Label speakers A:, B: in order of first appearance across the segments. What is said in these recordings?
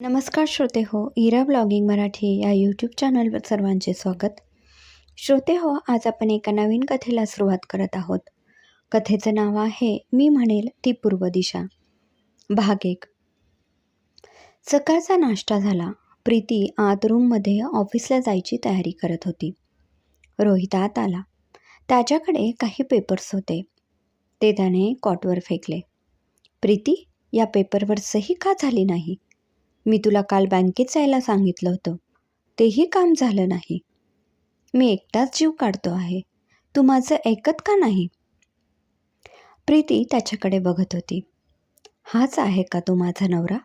A: नमस्कार श्रोते हो इरा ब्लॉगिंग मराठी या यूट्यूब चॅनलवर सर्वांचे स्वागत. श्रोते हो आज आपण एका नवीन कथेला सुरुवात करत आहोत. कथेचं नाव आहे मी म्हणेल ती पूर्व दिशा. भाग एक. सकाळचा नाश्ता झाला. प्रीती आत रूममध्ये ऑफिसला जायची तयारी करत होती. रोहित आत आला. त्याच्याकडे काही पेपर्स होते. ते त्याने कॉटवर फेकले. प्रीती या पेपरवर सही का झाली नाही? मी तुला काल बँकेत जायला सांगितलं होतं. तेही काम झालं नाही. मी एकटाच जीव काढतो आहे. तू माझं ऐकत का नाही? प्रीती त्याच्याकडे बघत होती. हाच आहे का तो माझा नवरा?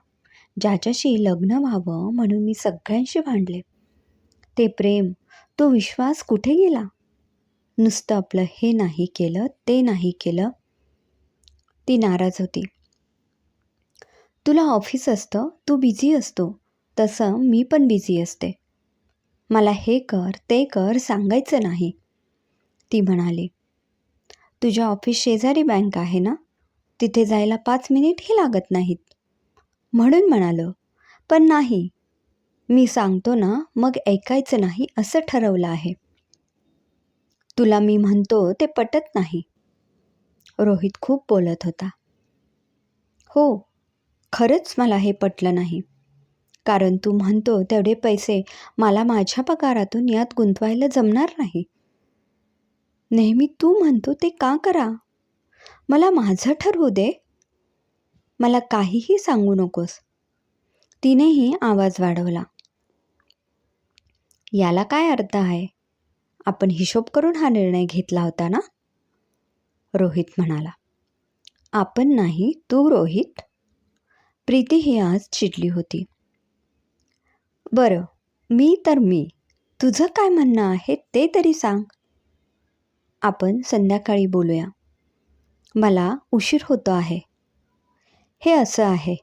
A: ज्याच्याशी लग्न व्हावं म्हणून मी सगळ्यांशी भांडले. ते प्रेम तो विश्वास कुठे गेला? नुसतं आपलं हे नाही केलं ते नाही केलं. ती नाराज होती. तुला ऑफिस असतं तू बिझी असतो. तसं मी पण बिझी असते. मला हे कर ते कर सांगायचं नाही. ती म्हणाली तुझ्या ऑफिस शेजारी बँक आहे ना? तिथे जायला पाच मिनिटही लागत नाहीत. म्हणून म्हणालो पण नाही. मी सांगतो ना मग ऐकायचं नाही असं ठरवलं आहे. तुला मी म्हणतो ते पटत नाही. रोहित खूप बोलत होता. हो खरंच मला हे पटलं नाही. कारण तू म्हणतो तेवढे पैसे मला माझ्या पगारातून यात गुंतवायला जमणार नाही. नेहमी तू म्हणतो ते का करा? मला माझं ठरवू दे. मला काहीही सांगू नकोस. तिनेही आवाज वाढवला. याला काय अर्थ आहे? आपण हिशोब करून हा निर्णय घेतला होता ना? रोहित म्हणाला. आपण नाही तू रोहित. प्रीती ही आज चिडली होती. बरं मी तर मी. तुझं काय म्हणणं आहे ते तरी सांग. आपण संध्याकाळी बोलूया. मला उशीर होतो आहे. हे असं आहे.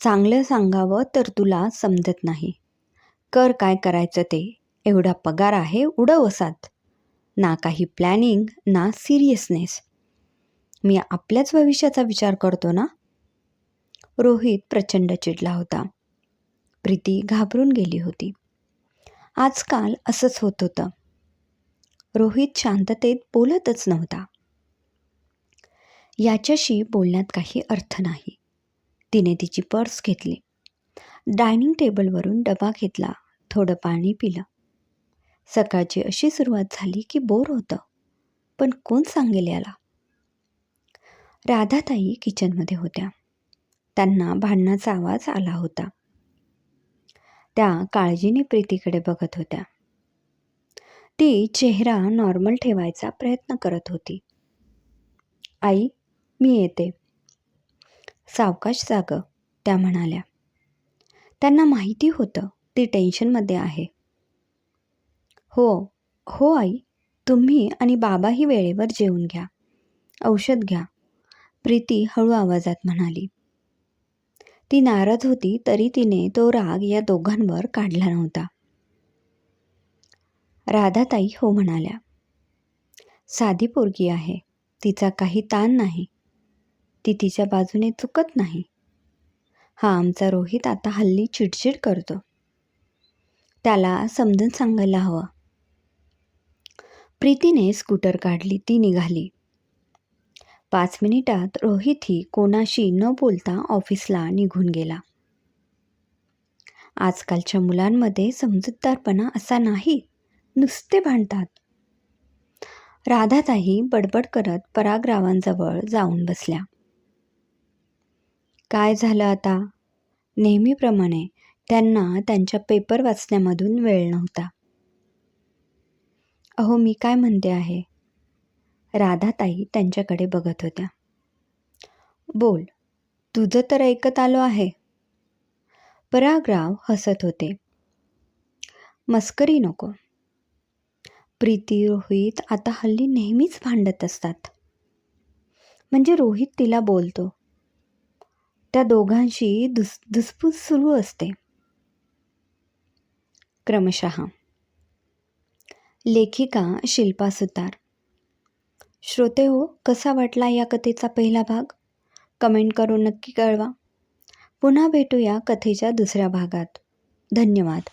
A: चांगलं सांगावं तर तुला समजत नाही. कर काय करायचं ते. एवढा पगार आहे उडवसात ना काही प्लॅनिंग ना सिरियसनेस. मी आपल्याच भविष्याचा विचार करतो ना? रोहित प्रचंड चिडला होता. प्रीती घाबरून गेली होती. आजकाल असंच होत होतं. रोहित शांततेत बोलतच नव्हता. याच्याशी बोलण्यात काही अर्थ नाही. तिने तिची पर्स घेतली. डायनिंग टेबलवरून डबा घेतला. थोडं पाणी पिलं. सकाळची अशी सुरुवात झाली की बोर होतं. पण कोण सांगेल याला? राधाताई किचनमध्ये होत्या. त्यांना भांडणाचा आवाज आला होता. त्या काळजीने प्रीतीकडे बघत होत्या. ती चेहरा नॉर्मल ठेवायचा प्रयत्न करत होती. आई मी येते. सावकाश जाग त्या म्हणाल्या. त्यांना माहिती होतं ती टेन्शनमध्ये आहे. हो हो आई तुम्ही आणि बाबाही वेळेवर जेवून घ्या. औषध घ्या. प्रीती हळू आवाजात म्हणाली. ती नाराज होती तरी तिने तो राग या दोघांवर काढला नव्हता. राधाताई हो म्हणाल्या साधी पोरगी आहे तिचा काही ताण नाही ती तिच्या बाजूने चुकत नाही. हा आमचा रोहित आता हल्ली चिडचिड करतो. त्याला समजून सांगायला हवं. प्रीतीने स्कूटर काढली ती निघाली. पाच मिनिटात रोहितही कोणाशी न बोलता ऑफिसला निघून गेला. आजकालच्या मुलांमध्ये समजूतदारपणा असा नाही. नुसते भांडतात. राधाताही बडबड करत परागरावांजवळ जाऊन बसल्या. काय झालं आता नेहमीप्रमाणे त्यांना त्यांच्या पेपर वाचण्यामधून वेळ नव्हता. अहो मी काय म्हणते आहे? राधाताई त्यांच्याकडे बघत होत्या. बोल तुझं तर ऐकत आलो आहे. परागराव हसत होते. मस्करी नको. प्रीती रोहित आता हल्ली नेहमीच भांडत असतात. म्हणजे रोहित तिला बोलतो. त्या दोघांशी दुस धुसफूस सुरू असते. क्रमशः. लेखिका शिल्पा सुतार. श्रोते हो कसा वाटला या कथेचा पहिला भाग? कमेंट करून नक्की कळवा. पुन्हा भेटूया कथेच्या दुसऱ्या भागात. धन्यवाद.